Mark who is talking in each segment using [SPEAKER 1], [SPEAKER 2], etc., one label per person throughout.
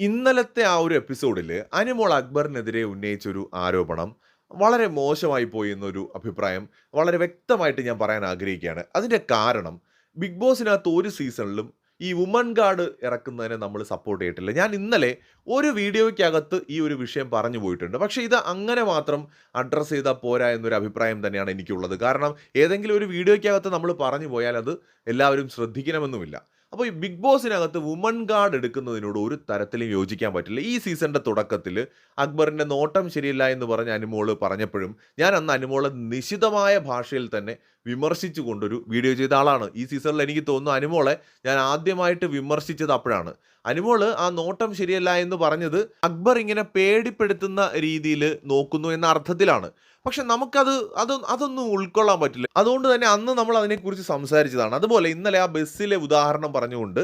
[SPEAKER 1] ഇന്നലത്തെ ആ ഒരു എപ്പിസോഡിൽ അനിമോൾ അക്ബറിനെതിരെ ഉന്നയിച്ചൊരു ആരോപണം വളരെ മോശമായി പോയി എന്നൊരു അഭിപ്രായം വളരെ വ്യക്തമായിട്ട് ഞാൻ പറയാൻ ആഗ്രഹിക്കുകയാണ്. അതിന്റെ കാരണം ബിഗ് ബോസിനകത്ത് ഒരു സീസണിലും ഈ വുമൺ ഗാർഡ് ഇറക്കുന്നതിനെ നമ്മൾ സപ്പോർട്ട് ചെയ്തിട്ടില്ല. ഞാൻ ഇന്നലെ ഒരു വീഡിയോയ്ക്കകത്ത് ഈ ഒരു വിഷയം പറഞ്ഞു പോയിട്ടുണ്ട്. പക്ഷേ ഇത് അങ്ങനെ മാത്രം അഡ്രസ്സ് ചെയ്താൽ പോരാ എന്നൊരു അഭിപ്രായം തന്നെയാണ് എനിക്കുള്ളത്. കാരണം ഏതെങ്കിലും ഒരു വീഡിയോയ്ക്കകത്ത് നമ്മൾ പറഞ്ഞു പോയാൽ അത് എല്ലാവരും ശ്രദ്ധിക്കണമെന്നുമില്ല. അപ്പോൾ ഈ ബിഗ് ബോസിനകത്ത് വുമൺ ഗാർഡ് എടുക്കുന്നതിനോട് ഒരു തരത്തിലും യോജിക്കാൻ പറ്റില്ല. ഈ സീസണിന്റെ തുടക്കത്തിൽ അക്ബറിന്റെ നോട്ടം ശരിയല്ല എന്ന് പറഞ്ഞ അനുമോൾ പറഞ്ഞപ്പോഴും ഞാൻ അന്ന് അനുമോളെ നിശിതമായ ഭാഷയിൽ തന്നെ വിമർശിച്ചു കൊണ്ടൊരു വീഡിയോ ചെയ്ത ആളാണ്. ഈ സീസണിൽ എനിക്ക് തോന്നുന്നു അനുമോളെ ഞാൻ ആദ്യമായിട്ട് വിമർശിച്ചത് അപ്പോഴാണ്. അനുമോൾ ആ നോട്ടം ശരിയല്ല എന്ന് പറഞ്ഞത് അക്ബർ ഇങ്ങനെ പേടിപ്പെടുത്തുന്ന രീതിയിൽ നോക്കുന്നു എന്ന അർത്ഥത്തിലാണ്. പക്ഷെ നമുക്കത് അത് അതൊന്നും ഉൾക്കൊള്ളാൻ പറ്റില്ല. അതുകൊണ്ട് തന്നെ അന്ന് നമ്മൾ അതിനെക്കുറിച്ച് സംസാരിച്ചതാണ്. അതുപോലെ ഇന്നലെ ആ ബസ്സിലെ ഉദാഹരണം പറഞ്ഞുകൊണ്ട്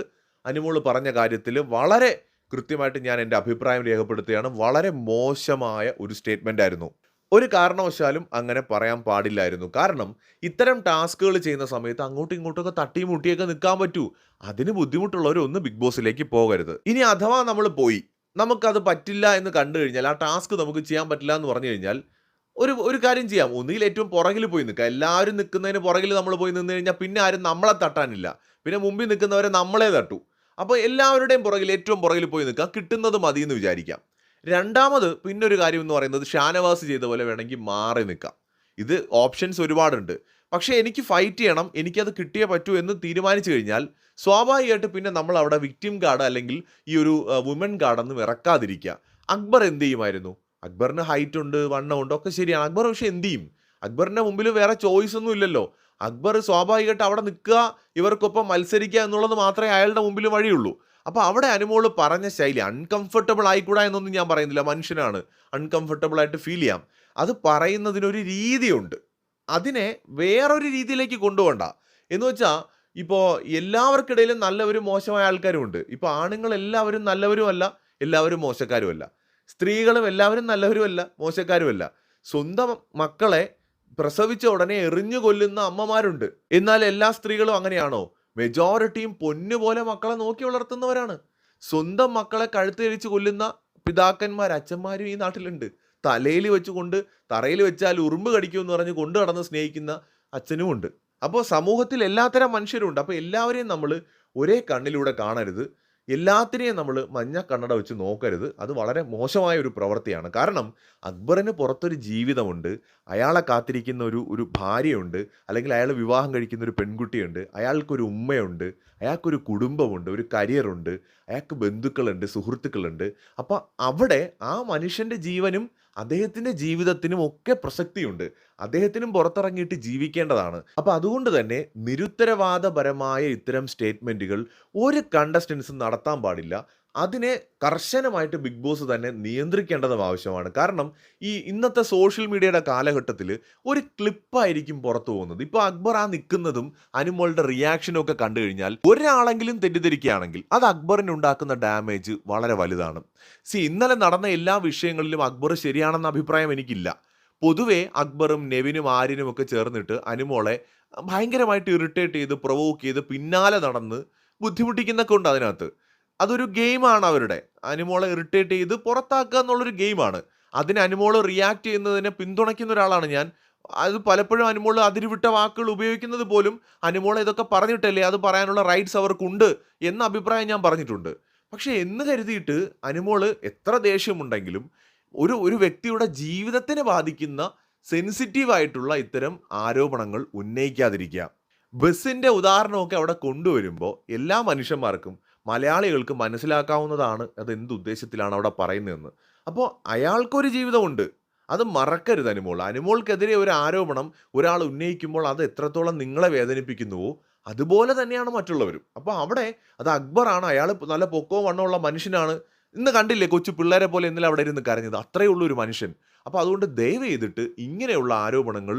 [SPEAKER 1] അനുമോൾ പറഞ്ഞ കാര്യത്തിൽ വളരെ കൃത്യമായിട്ട് ഞാൻ എന്റെ അഭിപ്രായം രേഖപ്പെടുത്തുകയാണ്. വളരെ മോശമായ ഒരു സ്റ്റേറ്റ്മെന്റ് ആയിരുന്നു ഒരു കാരണവശാലും അങ്ങനെ പറയാൻ പാടില്ലായിരുന്നു. കാരണം ഇത്തരം ടാസ്കുകൾ ചെയ്യുന്ന സമയത്ത് അങ്ങോട്ടും ഇങ്ങോട്ടൊക്കെ തട്ടിയും മുട്ടിയൊക്കെ നിൽക്കാൻ പറ്റൂ. അതിന് ബുദ്ധിമുട്ടുള്ളവരൊന്ന് ബിഗ് ബോസിലേക്ക് പോകരുത്. ഇനി അഥവാ നമ്മൾ പോയി നമുക്കത് പറ്റില്ല എന്ന് കണ്ടു കഴിഞ്ഞാൽ ആ ടാസ്ക് നമുക്ക് ചെയ്യാൻ പറ്റില്ല എന്ന് പറഞ്ഞു കഴിഞ്ഞാൽ ഒരു ഒരു കാര്യം ചെയ്യാം. ഒന്നുകിൽ ഏറ്റവും പുറകിൽ പോയി നിൽക്കുക. എല്ലാവരും നിൽക്കുന്നതിന് പുറകിൽ നമ്മൾ പോയി നിന്ന് കഴിഞ്ഞാൽ പിന്നെ ആരും നമ്മളെ തട്ടാനില്ല. പിന്നെ മുമ്പിൽ നിൽക്കുന്നവരെ നമ്മളെ തട്ടു. അപ്പോൾ എല്ലാവരുടെയും പുറകിൽ ഏറ്റവും പുറകിൽ പോയി നിൽക്കുക. കിട്ടുന്നത് മതി എന്ന് വിചാരിക്കാം. രണ്ടാമത് പിന്നെ ഒരു കാര്യം എന്ന് പറയുന്നത് ഷാനവാസ് ചെയ്ത പോലെ വേണമെങ്കിൽ മാറി നിൽക്കാം. ഇത് ഓപ്ഷൻസ് ഒരുപാടുണ്ട്. പക്ഷേ എനിക്ക് ഫൈറ്റ് ചെയ്യണം. എനിക്കത് കിട്ടിയേ പറ്റൂ എന്ന് തീരുമാനിച്ചു കഴിഞ്ഞാൽ സ്വാഭാവികമായിട്ട് പിന്നെ നമ്മൾ അവിടെ വിക്ടിം ഗാർഡ് അല്ലെങ്കിൽ ഈ ഒരു വുമൻ ഗാർഡൊന്നും ഇറക്കാതിരിക്കുക അക്ബർ എന്ത് ചെയ്യുമായിരുന്നു? അക്ബറിന് ഹൈറ്റ് ഉണ്ട് വണ്ണം ഉണ്ട് ഒക്കെ ശരിയാണ്. അക്ബർ പക്ഷെ എന്ത് ചെയ്യും? അക്ബറിന്റെ മുമ്പിൽ വേറെ ചോയ്സ് ഒന്നും ഇല്ലല്ലോ. അക്ബർ സ്വാഭാവികമായിട്ട് അവിടെ നിൽക്കുക ഇവർക്കൊപ്പം മത്സരിക്കുക എന്നുള്ളത് മാത്രമേ അയാളുടെ മുമ്പിൽ വഴിയുള്ളൂ. അപ്പോൾ അവിടെ അനുമോൾ പറഞ്ഞ ശൈലി അൺകംഫർട്ടബിൾ ആയിക്കൂടാ എന്നൊന്നും ഞാൻ പറയുന്നില്ല മനുഷ്യനാണ്. അൺകംഫർട്ടബിൾ ആയിട്ട് ഫീൽ ചെയ്യാം. അത് പറയുന്നതിനൊരു രീതിയുണ്ട്. അതിനെ വേറൊരു രീതിയിലേക്ക് കൊണ്ടുപോകണ്ട. എന്ന് വെച്ചാൽ ഇപ്പോൾ എല്ലാവർക്കിടയിലും നല്ലവരും മോശമായ ആൾക്കാരും ഉണ്ട്. ഇപ്പോൾ ആണുങ്ങൾ എല്ലാവരും നല്ലവരും അല്ല എല്ലാവരും മോശക്കാരുമല്ല. സ്ത്രീകളും എല്ലാവരും നല്ലവരുമല്ല മോശക്കാരുമല്ല. സ്വന്തം മക്കളെ പ്രസവിച്ച ഉടനെ എറിഞ്ഞു കൊല്ലുന്ന അമ്മമാരുണ്ട്. എന്നാൽ എല്ലാ സ്ത്രീകളും അങ്ങനെയാണോ? മെജോറിറ്റിയും പൊന്നുപോലെ മക്കളെ നോക്കി വളർത്തുന്നവരാണ്. സ്വന്തം മക്കളെ കഴുത്തിരിച്ച് കൊല്ലുന്ന പിതാക്കന്മാർ അച്ഛന്മാരും ഈ നാട്ടിലുണ്ട്. തലയിൽ വെച്ചുകൊണ്ട് തറയിൽ വെച്ചാൽ ഉറുമ്പ് കടിക്കുമെന്ന് പറഞ്ഞ് കൊണ്ടു കടന്ന് സ്നേഹിക്കുന്ന അച്ഛനും ഉണ്ട്. അപ്പോൾ സമൂഹത്തിൽ എല്ലാത്തരം മനുഷ്യരുണ്ട്. അപ്പോൾ എല്ലാവരെയും നമ്മൾ ഒരേ കണ്ണിലൂടെ കാണരുത്. എല്ലാത്തിനെയും നമ്മൾ മഞ്ഞ കണ്ണട വെച്ച് നോക്കരുത്. അത് വളരെ മോശമായ ഒരു പ്രവൃത്തിയാണ്. കാരണം അക്ബറിന് പുറത്തൊരു ജീവിതമുണ്ട്. അയാളെ കാത്തിരിക്കുന്ന ഒരു ഒരു ഭാര്യയുണ്ട്. അല്ലെങ്കിൽ അയാൾ വിവാഹം കഴിക്കുന്ന ഒരു പെൺകുട്ടിയുണ്ട്. അയാൾക്കൊരു ഉമ്മയുണ്ട്. അയാൾക്കൊരു കുടുംബമുണ്ട്. ഒരു കരിയറുണ്ട്. അയാൾക്ക് ബന്ധുക്കളുണ്ട് സുഹൃത്തുക്കളുണ്ട്. അപ്പോൾ അവിടെ ആ മനുഷ്യന്റെ ജീവനും അദ്ദേഹത്തിന്റെ ജീവിതത്തിനും ഒക്കെ പ്രസക്തിയുണ്ട്. അദ്ദേഹത്തിനും പുറത്തിറങ്ങിയിട്ട് ജീവിക്കേണ്ടതാണ്. അപ്പോൾ അതുകൊണ്ട് തന്നെ നിരുത്തരവാദപരമായ ഇത്തരം സ്റ്റേറ്റ്മെന്റുകൾ ഒരു കണ്ടസ്റ്റൻസും നടത്താൻ പാടില്ല. അതിനെ കർശനമായിട്ട് ബിഗ് ബോസ് തന്നെ നിയന്ത്രിക്കേണ്ടതും ആവശ്യമാണ്. കാരണം ഈ ഇന്നത്തെ സോഷ്യൽ മീഡിയയുടെ കാലഘട്ടത്തിൽ ഒരു ക്ലിപ്പായിരിക്കും പുറത്തു പോകുന്നത്. ഇപ്പോൾ അക്ബർ ആ നിൽക്കുന്നതും അനുമോളുടെ റിയാക്ഷനും ഒക്കെ കണ്ടു കഴിഞ്ഞാൽ ഒരാളെങ്കിലും തെറ്റിദ്ധരിക്കുകയാണെങ്കിൽ അത് അക്ബറിന് ഉണ്ടാക്കുന്ന ഡാമേജ് വളരെ വലുതാണ്. സി ഇന്നലെ നടന്ന എല്ലാ വിഷയങ്ങളിലും അക്ബർ ശരിയാണെന്ന അഭിപ്രായം എനിക്കില്ല. പൊതുവെ അക്ബറും നെവിനും ആര്യനും ഒക്കെ ചേർന്നിട്ട് അനുമോളെ ഭയങ്കരമായിട്ട് ഇറിറ്റേറ്റ് ചെയ്ത് പ്രൊവോക്ക് ചെയ്ത് പിന്നാലെ നടന്ന് ബുദ്ധിമുട്ടിക്കുന്നൊക്കെ ഉണ്ട് അതിനകത്ത്. അതൊരു ഗെയിമാണ് അവരുടെ. അനിമോളെ ഇറിറ്റേറ്റ് ചെയ്ത് പുറത്താക്കുക എന്നുള്ളൊരു ഗെയിമാണ്. അതിന് അനിമോൾ റിയാക്ട് ചെയ്യുന്നതിനെ പിന്തുണയ്ക്കുന്ന ഒരാളാണ് ഞാൻ. അത് പലപ്പോഴും അനിമോൾ അതിരുവിട്ട വാക്കുകൾ ഉപയോഗിക്കുന്നത് പോലും അനിമോളെ ഇതൊക്കെ പറഞ്ഞിട്ടല്ലേ അത് പറയാനുള്ള റൈറ്റ്സ് അവർക്കുണ്ട് എന്ന അഭിപ്രായം ഞാൻ പറഞ്ഞിട്ടുണ്ട്. പക്ഷേ എന്ന് കരുതിയിട്ട് അനിമോൾ എത്ര ദേഷ്യമുണ്ടെങ്കിലും ഒരു ഒരു വ്യക്തിയുടെ ജീവിതത്തിനെ ബാധിക്കുന്ന സെൻസിറ്റീവായിട്ടുള്ള ഇത്തരം ആരോപണങ്ങൾ ഉന്നയിക്കാതിരിക്കുക. ബസ്സിന്റെ ഉദാഹരണമൊക്കെ അവിടെ കൊണ്ടുവരുമ്പോൾ എല്ലാ മനുഷ്യന്മാർക്കും മലയാളികൾക്ക് മനസ്സിലാക്കാവുന്നതാണ് അത് എന്ത് ഉദ്ദേശത്തിലാണ് അവിടെ പറയുന്നതെന്ന്. അപ്പോൾ അയാൾക്കൊരു ജീവിതമുണ്ട്. അത് മറക്കരുത് അനുമോൾ. അനുമോൾക്കെതിരെ ഒരു ആരോപണം ഒരാൾ ഉന്നയിക്കുമ്പോൾ അത് എത്രത്തോളം നിങ്ങളെ വേദനിപ്പിക്കുന്നുവോ അതുപോലെ തന്നെയാണ് മറ്റുള്ളവരും. അപ്പോൾ അവിടെ അത് അക്ബറാണ്. അയാൾ നല്ല പൊക്കവും വണ്ണമുള്ള മനുഷ്യനാണ്. ഇന്ന് കണ്ടില്ലേ കൊച്ചു പിള്ളേരെ പോലെ ഇന്നലെ അവിടെ ഇരുന്ന് കരഞ്ഞത്. അത്രയേ ഉള്ളൂ ഒരു മനുഷ്യൻ. അപ്പോൾ അതുകൊണ്ട് ദയവ് ചെയ്തിട്ട് ഇങ്ങനെയുള്ള ആരോപണങ്ങൾ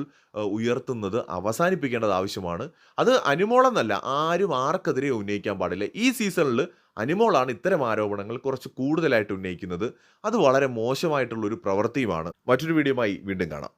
[SPEAKER 1] ഉയർത്തുന്നത് അവസാനിപ്പിക്കേണ്ടത് ആവശ്യമാണ്. അത് അനുമോളെന്നല്ല ആരും ആർക്കെതിരെ ഉന്നയിക്കാൻ പാടില്ല. ഈ സീസണിൽ അനുമോളാണ് ഇത്തരം ആരോപണങ്ങൾ കുറച്ച് കൂടുതലായിട്ട് ഉന്നയിക്കുന്നത്. അത് വളരെ മോശമായിട്ടുള്ള ഒരു പ്രവൃത്തിയുമാണ്. മറ്റൊരു വീഡിയോയുമായി വീണ്ടും കാണാം.